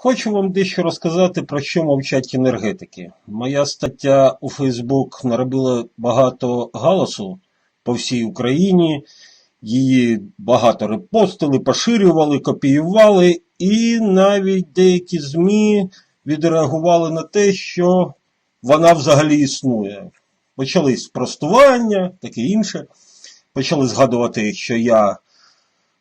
Хочу вам дещо розказати, про що мовчать енергетики. Моя стаття у Фейсбук наробила багато галасу по всій Україні. Її багато репостили, поширювали, копіювали, і навіть деякі ЗМІ відреагували на те, що вона взагалі існує. Почались спростування, таке інше. Почали згадувати, що я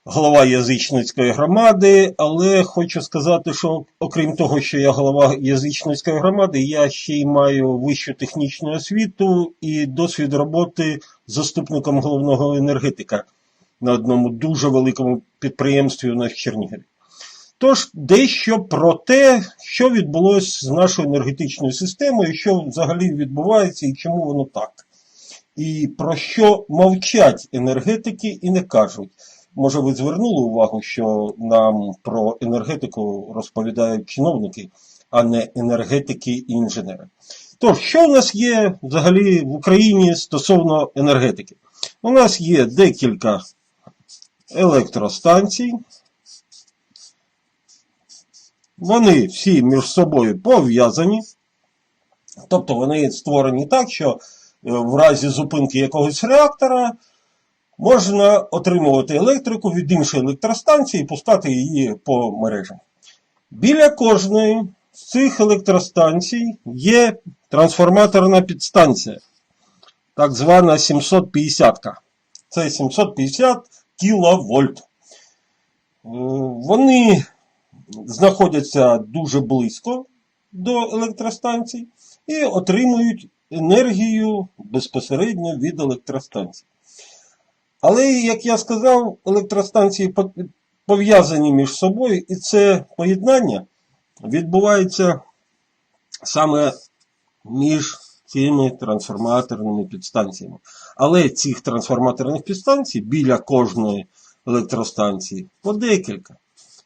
голова язичницької громади, але хочу сказати, що окрім того, що я голова язичницької громади, я ще й маю вищу технічну освіту і досвід роботи заступником головного енергетика на одному дуже великому підприємстві у нас в Чернігові. Тож дещо про те, що відбулося з нашою енергетичною системою, що взагалі відбувається і чому воно так. І про що мовчать енергетики і не кажуть. Може, ви звернули увагу, що нам про енергетику розповідають чиновники, а не енергетики і інженери. Тож, що у нас є взагалі в Україні стосовно енергетики? У нас є декілька електростанцій. Вони всі між собою пов'язані. Тобто вони створені так, що е, в разі зупинки якогось реактора можна отримувати електрику від іншої електростанції і пускати її по мережам. Біля кожної з цих електростанцій є трансформаторна підстанція, так звана 750-ка. Це 750 кВт. Вони знаходяться дуже близько до електростанцій і отримують енергію безпосередньо від електростанцій. Але, як я сказав, електростанції пов'язані між собою, і це поєднання відбувається саме між цими трансформаторними підстанціями. Але цих трансформаторних підстанцій біля кожної електростанції по декілька.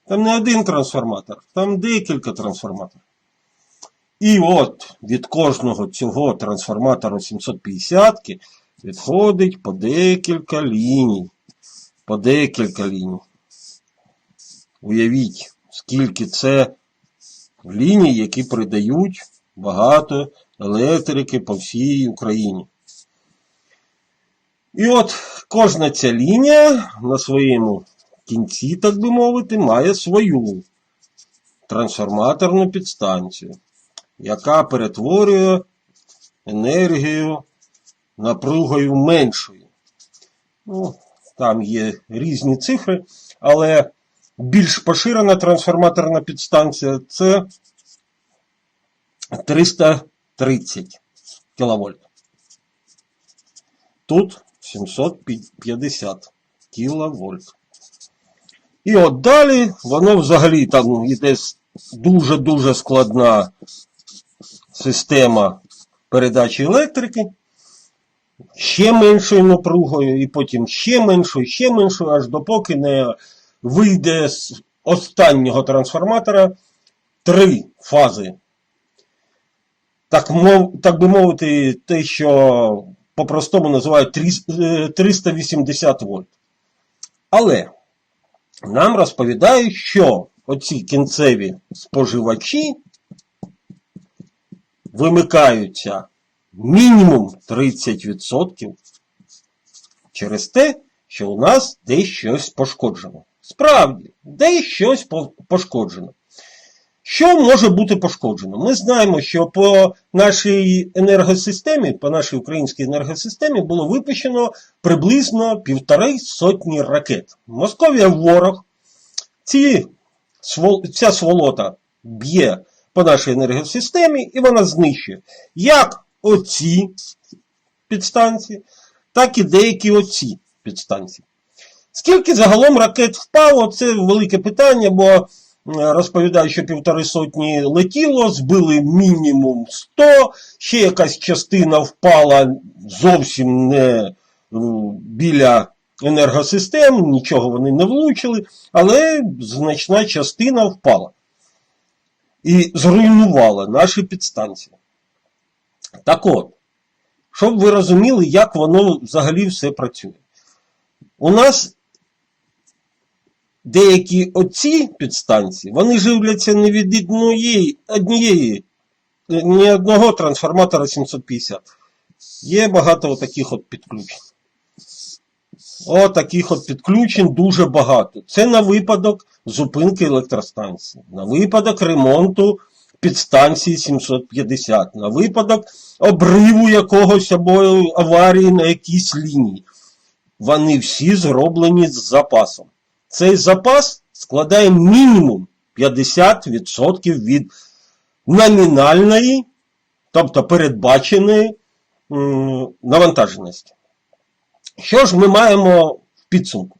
Там не один трансформатор, там декілька трансформаторів. І от від кожного цього трансформатора 750 відходить по декілька ліній. По декілька ліній. Уявіть, скільки це ліній, які придають багато електрики по всій Україні. І от кожна ця лінія на своєму кінці, так би мовити, має свою трансформаторну підстанцію, яка перетворює енергію напругою меншою. Ну, Там є різні цифри, але більш поширена трансформаторна підстанція це 330 кВт. Тут 750 кВт. І от далі воно взагалі там йде дуже-дуже складна система передачі електрики. Ще меншою напругою, і потім ще меншою, ще меншою, аж допоки не вийде з останнього трансформатора три фази. Так, мов, так би мовити, те, що по-простому називають 380 вольт. Але нам розповідають, що оці кінцеві споживачі вимикаються мінімум 30% через те, що у нас десь щось пошкоджено. Справді, десь щось пошкоджено. Що може бути пошкоджено? Ми знаємо, що по нашій енергосистемі, по нашій українській енергосистемі було випущено приблизно півтори сотні ракет. Московія ворог. Ці, Ця сволота б'є по нашій енергосистемі і вона знищує як оці підстанції, так і деякі оці підстанції. Скільки загалом ракет впало, це велике питання, бо розповідають, що півтори сотні летіло, збили мінімум 100, ще якась частина впала зовсім не біля енергосистем, нічого вони не влучили, але значна частина впала. І зруйнувала наші підстанції. Так от, щоб ви розуміли, як воно взагалі все працює. У нас деякі оці підстанції, вони живляться не від однієї, однієї ні одного трансформатора 750. Є багато таких от підключень. О, таких от підключень дуже багато. Це на випадок зупинки електростанції, на випадок ремонту підстанції 750, на випадок обриву якогось або аварії на якійсь лінії. Вони всі зроблені з запасом. Цей запас складає мінімум 50% від номінальної, тобто передбаченої навантаженості. Що ж ми маємо в підсумку?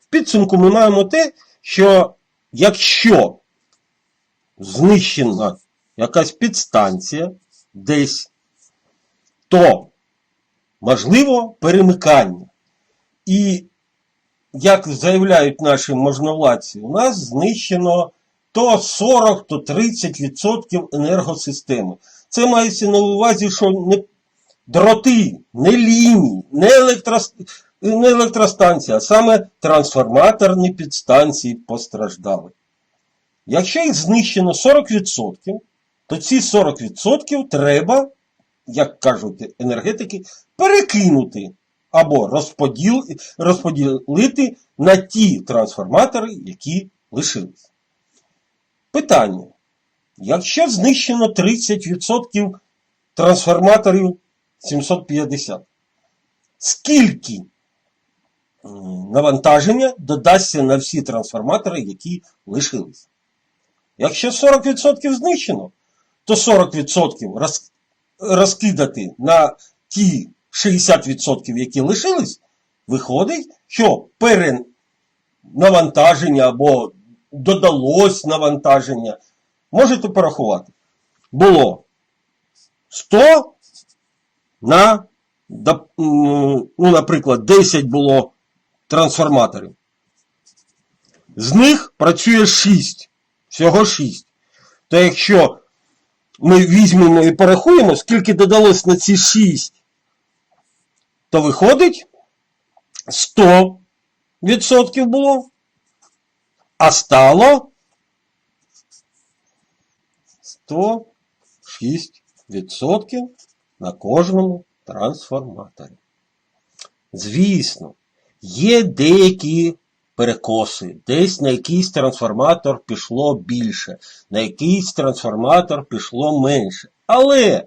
В підсумку ми маємо те, що якщо знищена якась підстанція десь, то можливо перемикання. І, як заявляють наші можновладці, у нас знищено то 40, то 30% енергосистеми. Це мається на увазі, що не дроти, не лінії, не, електрос... не електростанція, а саме трансформаторні підстанції постраждали. Якщо їх знищено 40%, то ці 40% треба, як кажуть енергетики, перекинути або розподіл... розподілити на ті трансформатори, які лишились. Питання. Якщо знищено 30% трансформаторів 750, скільки навантаження додасться на всі трансформатори, які лишились? Якщо 40% знищено, то 40% роз, розкидати на ті 60%, які лишились, виходить, що перенавантаження або додалось навантаження. Можете порахувати. Було 100 на, ну, наприклад, 10 було трансформаторів. З них працює 6. Всього 6. То якщо ми візьмемо і порахуємо, скільки додалось на ці 6, то виходить 100% було, а стало 106% на кожному трансформаторі. Звісно, є деякі перекоси. Десь на якийсь трансформатор пішло більше, на якийсь трансформатор пішло менше. Але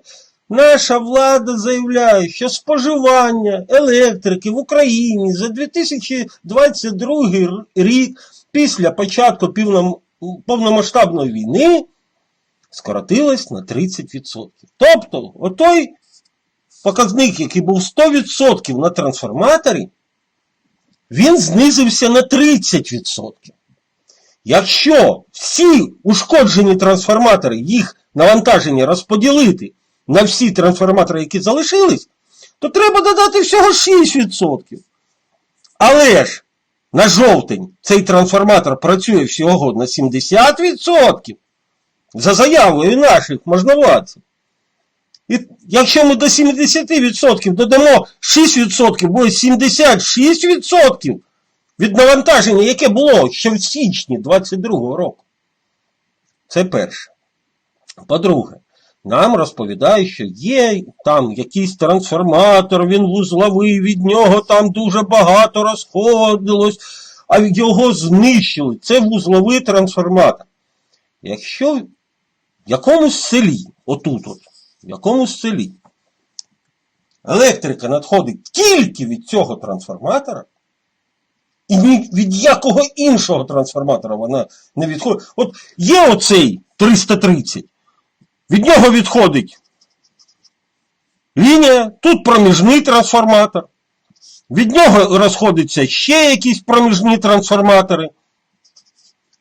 наша влада заявляє, що споживання електрики в Україні за 2022 рік після початку повномасштабної війни скоротилось на 30%. Тобто, отой показник, який був 100% на трансформаторі, він знизився на 30%. Якщо всі ушкоджені трансформатори, їх навантаження розподілити на всі трансформатори, які залишились, то треба додати всього 6%. Але ж на жовтень цей трансформатор працює всього на 70%. За заявою наших можновладців. І якщо ми до 70% додамо 6%, буде 76% від навантаження, яке було ще в січні 22 року. Це перше. По-друге, нам розповідають, що є там якийсь трансформатор, він вузловий, від нього там дуже багато розходилось, а його знищили. Це вузловий трансформатор. Якщо в якомусь селі, отут от, в якомусь селі, електрика надходить тільки від цього трансформатора, і від якого іншого трансформатора вона не відходить. От є оцей 330, від нього відходить лінія, тут проміжний трансформатор, від нього розходяться ще якісь проміжні трансформатори.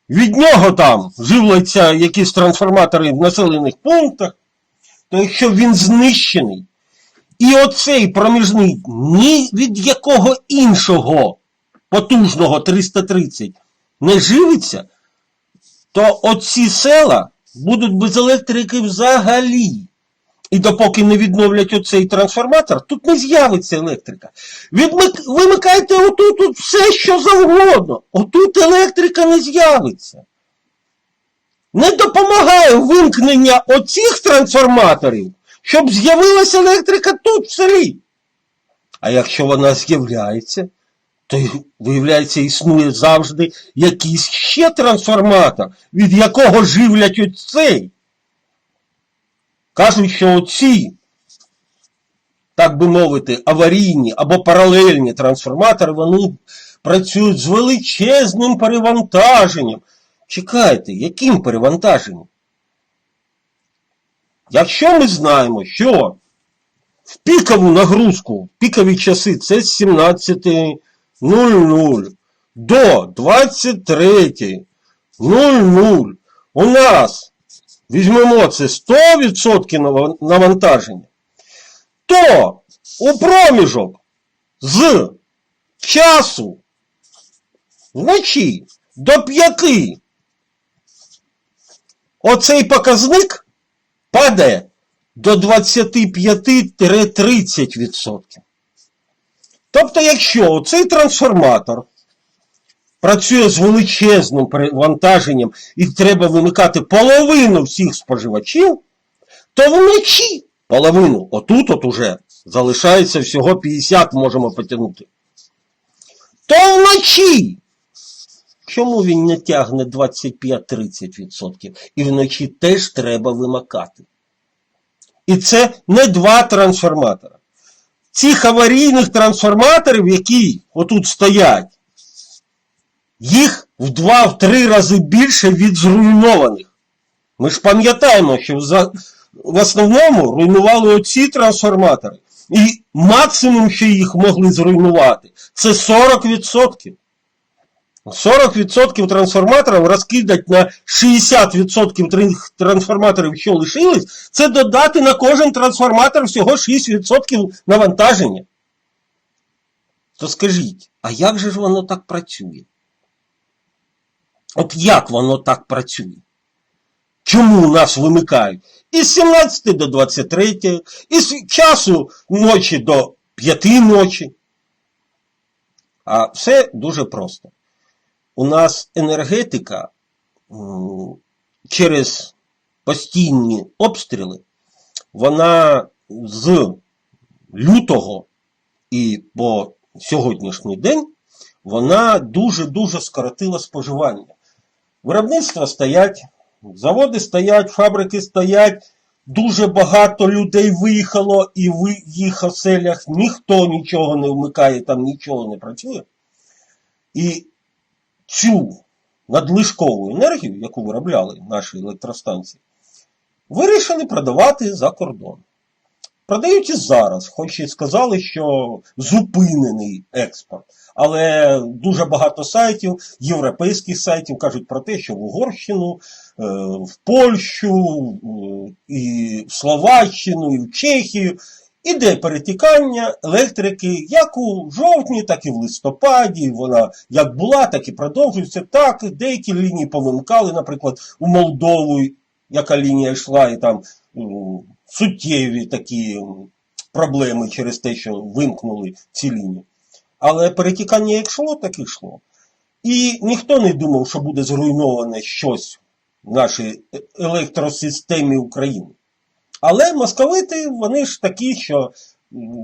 Від нього там живляться якісь трансформатори в населених пунктах, то якщо він знищений, і оцей проміжний ні від якого іншого потужного 330 не живиться, то оці села будуть без електрики взагалі. І допоки не відновлять оцей трансформатор, тут не з'явиться електрика. Вимикайте отут все, що завгодно. Отут електрика не з'явиться. Не допомагає вимкнення оцих трансформаторів, щоб з'явилася електрика тут, в селі. А якщо вона з'являється, то, виявляється, існує завжди якийсь ще трансформатор, від якого живлять оцей. Кажуть, що оці, так би мовити, аварійні або паралельні трансформатори, вони працюють з величезним перевантаженням. Чекайте, яким перевантаженням? Якщо ми знаємо, що в пікову нагрузку, в пікові часи це з 17.00 до 23.00 у нас візьмемо це 100% навантаження, то у проміжок з часу вночі до 5 оцей показник падає до 25-30%. Тобто, якщо цей трансформатор працює з величезним перевантаженням і треба вимикати половину всіх споживачів, то вночі половину, отут от уже залишається всього 50, можемо потягнути. То вночі. Чому він не тягне 25-30%? І вночі теж треба вимикати. І це не два трансформатора. Цих аварійних трансформаторів, які отут стоять, їх в два-три рази більше від зруйнованих. Ми ж пам'ятаємо, що в основному руйнували оці трансформатори. І максимум, що їх могли зруйнувати, це 40%. 40% трансформаторів розкидать на 60% трансформаторів, що лишились, це додати на кожен трансформатор всього 6% навантаження. То скажіть, а як же ж воно так працює? От як воно так працює? Чому нас вимикають? Із 17 до 23, із часу ночі до 5 ночі. А все дуже просто. У нас енергетика через постійні обстріли, вона з лютого і по сьогоднішній день вона дуже-дуже скоротила споживання. Виробництва стоять, заводи стоять, фабрики стоять, дуже багато людей виїхало і в їх оселях ніхто нічого не вмикає, там нічого не працює. І цю надлишкову енергію, яку виробляли наші електростанції, вирішили продавати за кордон. Продають і зараз, хоч і сказали, що зупинений експорт. Але дуже багато сайтів, європейських сайтів кажуть про те, що в Угорщину, е, в Польщу, е, і в Словаччину, і в Чехію іде перетікання електрики як у жовтні, так і в листопаді. Вона як була, так і продовжується. Так, деякі лінії повимкали, наприклад, у Молдову, яка лінія йшла, і там суттєві такі проблеми через те, що вимкнули ці лінії. Але перетікання як йшло, так і йшло. І ніхто не думав, що буде зруйноване щось в нашій е- електросистемі України. Але московити, вони ж такі, що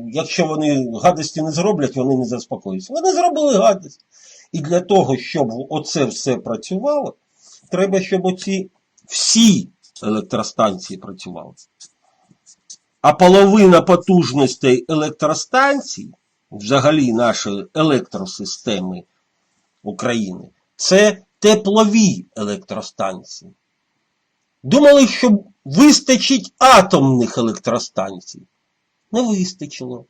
якщо вони гадості не зроблять, вони не заспокоються. Вони зробили гадость. І для того, щоб оце все працювало, треба, щоб оці всі електростанції працювали. А половина потужностей електростанцій, взагалі нашої електросистеми України, це теплові електростанції. Думали, що вистачить атомних електростанцій. Не вистачило.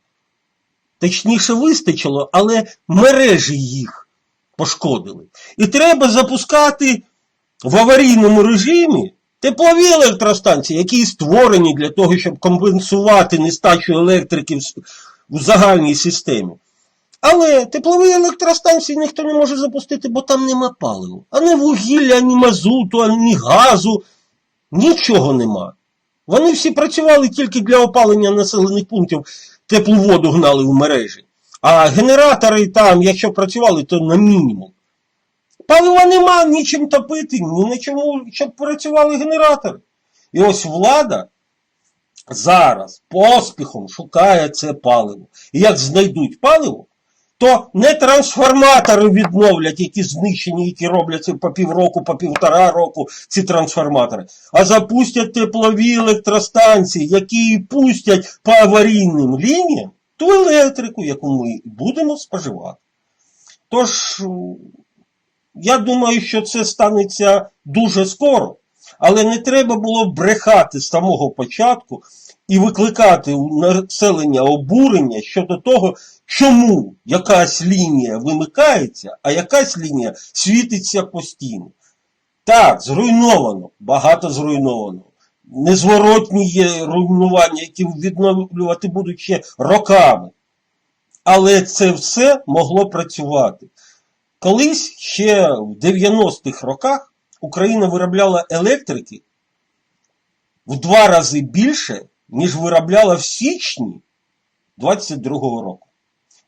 Точніше, вистачило, але мережі їх пошкодили. І треба запускати в аварійному режимі теплові електростанції, які створені для того, щоб компенсувати нестачу електрики в загальній системі. Але теплові електростанції ніхто не може запустити, бо там нема палива. Ані вугілля, ані мазуту, ані газу. Нічого нема. Вони всі працювали тільки для опалення населених пунктів, теплу воду гнали в мережі. А генератори там, якщо працювали, то на мінімум. Палива нема, нічим топити, ні на чому, щоб працювали генератори. І ось влада зараз поспіхом шукає це паливо. І як знайдуть паливо, то не трансформатори відновлять, які знищені, які робляться по півроку, по півтора року, ці трансформатори, а запустять теплові електростанції, які пустять по аварійним лініям ту електрику, яку ми будемо споживати. Тож, я думаю, що це станеться дуже скоро, але не треба було брехати з самого початку і викликати населення обурення щодо того, чому якась лінія вимикається, а якась лінія світиться постійно. Так, зруйновано, багато зруйновано. Незворотні є руйнування, які відновлювати будуть ще роками. Але це все могло працювати. Колись ще в 90-х роках Україна виробляла електрики в два рази більше, ніж виробляла в січні 22-го року.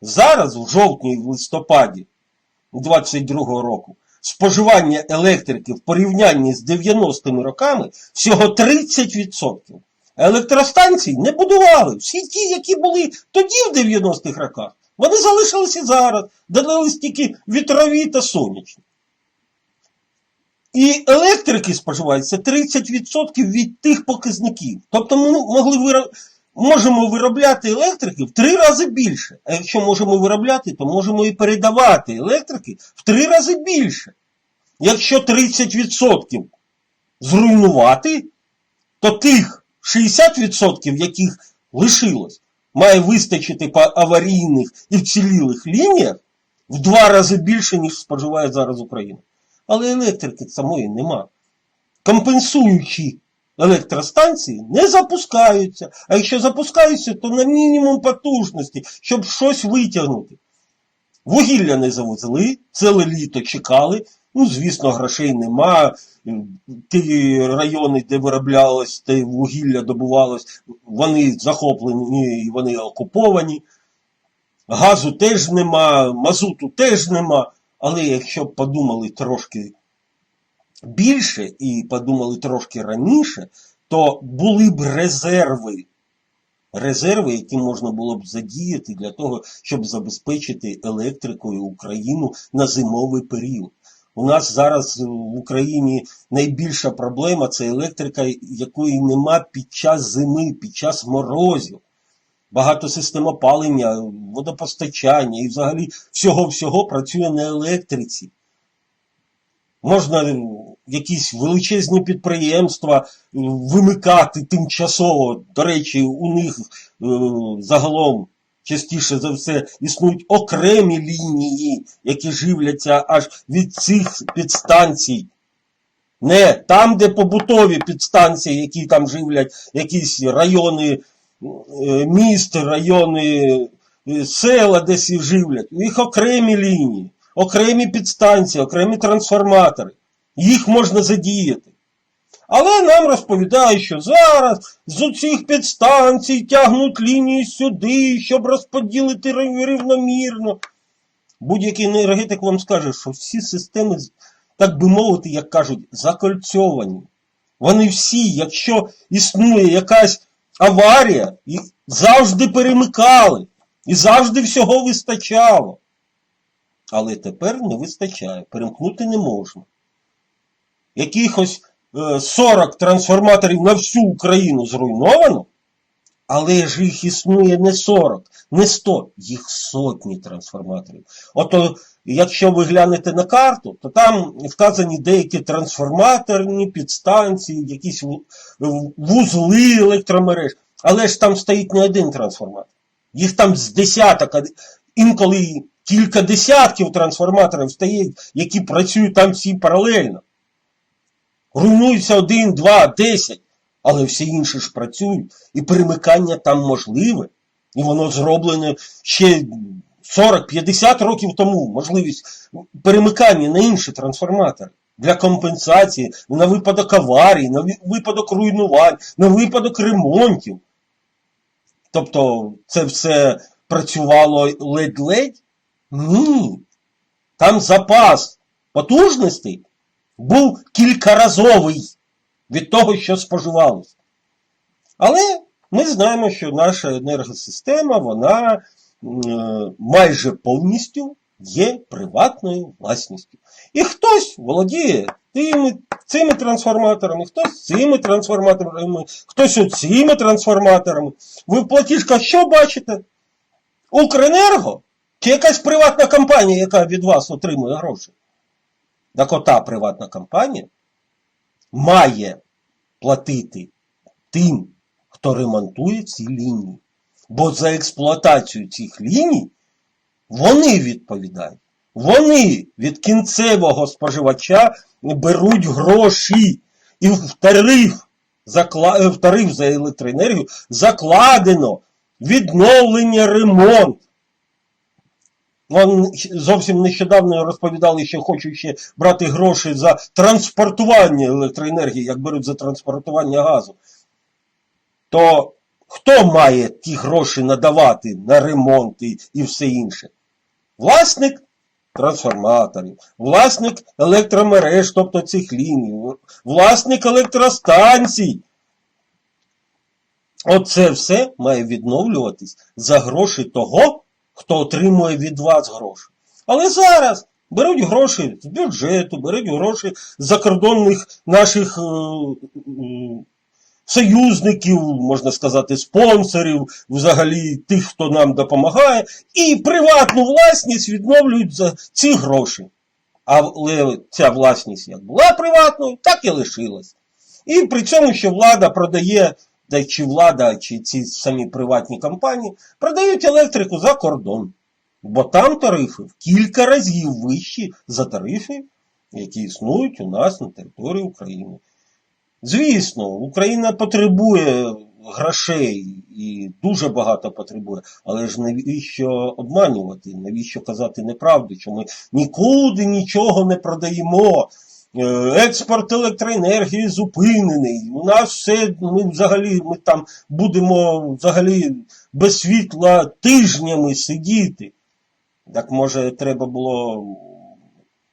Зараз, в жовтні і в листопаді 22-го року, споживання електрики в порівнянні з 90-ми роками всього 30%. Електростанцій не будували. Всі ті, які були тоді в 90-х роках, вони залишилися зараз. Додались тільки вітрові та сонячні. І електрики споживається 30% від тих показників. Тобто ми могли виро... можемо виробляти електрики в три рази більше. А якщо можемо виробляти, то можемо і передавати електрики в три рази більше. Якщо 30% зруйнувати, то тих 60%, яких лишилось, має вистачити по аварійних і вцілілих лініях в два рази більше, ніж споживає зараз Україна. Але електрики самої нема. Компенсуючі електростанції не запускаються. А якщо запускаються, то на мінімум потужності, щоб щось витягнути. Вугілля не завезли, ціле літо чекали. Ну, звісно, грошей нема. Ті райони, де вироблялось, те вугілля добувалось, вони захоплені і вони окуповані. Газу теж нема, мазуту теж нема. Але якщо б подумали трошки більше і подумали трошки раніше, то були б резерви. Резерви, які можна було б задіяти для того, щоб забезпечити електрикою Україну на зимовий період. У нас зараз в Україні найбільша проблема це електрика, якої нема під час зими, під час морозів. Багато систем опалення, водопостачання і взагалі всього-всього працює на електриці. Можна якісь величезні підприємства вимикати тимчасово. До речі, у них е, загалом частіше за все існують окремі лінії, які живляться аж від цих підстанцій. Не там, де побутові підстанції, які там живлять якісь райони е, міст, райони е, села, десь живлять. У них окремі лінії, окремі підстанції, окремі трансформатори. Їх можна задіяти. Але нам розповідають, що зараз з усіх підстанцій тягнуть лінії сюди, щоб розподілити рівномірно. Будь-який енергетик вам скаже, що всі системи, так би мовити, як кажуть, закольцьовані. Вони всі, якщо існує якась аварія, і завжди перемикали, і завжди всього вистачало. Але тепер не вистачає, перемкнути не можна. Якихось 40 трансформаторів на всю Україну зруйновано, але ж їх існує не 40, не 100, їх сотні трансформаторів. Ото, якщо ви глянете на карту, то там вказані деякі трансформаторні підстанції, якісь вузли електромереж. Але ж там стоїть не один трансформатор. Їх там з десяток, інколи кілька десятків трансформаторів стоїть, які працюють там всі паралельно. Руйнується один, два, десять, але всі інші ж працюють, і перемикання там можливе. І воно зроблене ще 40-50 років тому, можливість перемикання на інші трансформатори. для компенсації на випадок аварій, на випадок руйнувань, на випадок ремонтів. Тобто це все працювало ледь-ледь? Ні. Там запас потужностей був кількаразовий від того, що споживалось. Але ми знаємо, що наша енергосистема, вона майже повністю є приватною власністю. І хтось володіє тими, цими трансформаторами, хтось цими трансформаторами, хтось оціми трансформаторами. Ви в платіжках що бачите? Укренерго? Чи якась приватна компанія, яка від вас отримує гроші? Так ота приватна компанія має платити тим, хто ремонтує ці лінії. Бо за експлуатацію цих ліній вони відповідають. Вони від кінцевого споживача беруть гроші. І в тариф, в тариф за електроенергію закладено відновлення ремонт. Вон зовсім нещодавно розповідали, що хочуть ще брати гроші за транспортування електроенергії, як беруть за транспортування газу. То хто має ті гроші надавати на ремонт і, і все інше? Власник трансформаторів, власник електромереж, тобто цих ліній, власник електростанцій. Оце все має відновлюватись за гроші того, хто отримує від вас гроші. Але зараз беруть гроші з бюджету, беруть гроші з закордонних наших е, союзників, можна сказати, спонсорів, взагалі тих, хто нам допомагає, і приватну власність відновлюють за ці гроші. Але ця власність як була приватною, так і лишилась. І при цьому, що влада продає, та чи влада, чи ці самі приватні компанії, продають електрику за кордон. Бо там тарифи в кілька разів вищі за тарифи, які існують у нас на території України. Звісно, Україна потребує грошей і дуже багато потребує, але ж навіщо обманювати, навіщо казати неправду, що ми нікуди нічого не продаємо. Е, Експорт електроенергії зупинений. У нас все, ми взагалі ми там будемо взагалі без світла тижнями сидіти. Так може треба було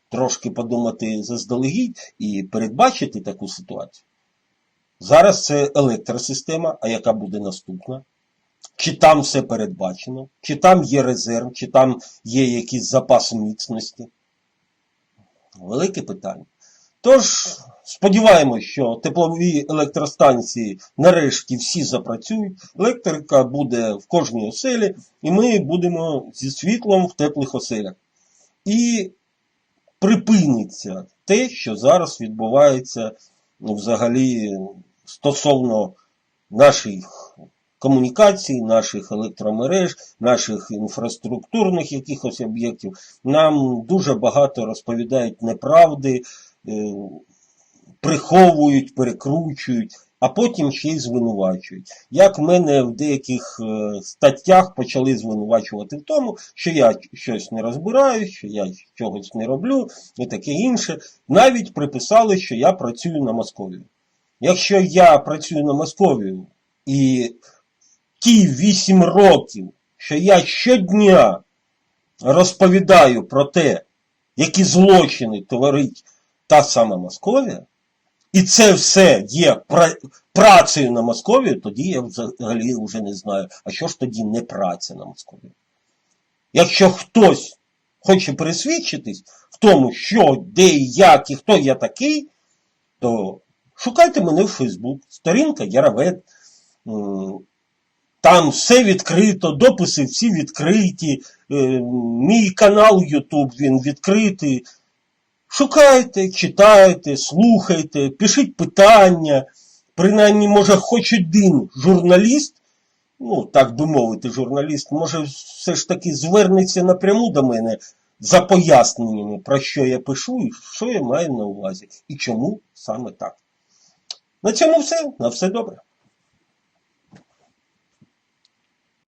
трошки подумати заздалегідь і передбачити таку ситуацію. Зараз це електросистема, а яка буде наступна? Чи там все передбачено, чи там є резерв, чи там є якийсь запас міцності? Велике питання. Тож, сподіваємось, що теплові електростанції нарешті всі запрацюють, електрика буде в кожній оселі, і ми будемо зі світлом в теплих оселях. І припиниться те, що зараз відбувається взагалі стосовно наших комунікацій, наших електромереж, наших інфраструктурних якихось об'єктів. Нам дуже багато розповідають неправди, приховують, перекручують, а потім ще й звинувачують. Як мене в деяких е, статтях почали звинувачувати в тому, що я щось не розбираю, що я чогось не роблю і таке інше. Навіть приписали, що я працюю на Московію. Якщо я працюю на Московію і ті 8 років, що я щодня розповідаю про те, які злочини творить та сама Московія, і це все є працею на Московію, тоді я взагалі вже не знаю, а що ж тоді не праця на Московію. Якщо хтось хоче пересвідчитись в тому, що, де, і як і хто я такий, то шукайте мене в Фейсбук, сторінка Яровед. Там все відкрито, дописи всі відкриті, е, мій канал YouTube він відкритий. Шукайте, читайте, слухайте, пишіть питання. Принаймні, може, хоч один журналіст, ну так би мовити, журналіст, може, все ж таки звернеться напряму до мене за поясненнями, про що я пишу і що я маю на увазі, і чому саме так. На цьому все. На все добре.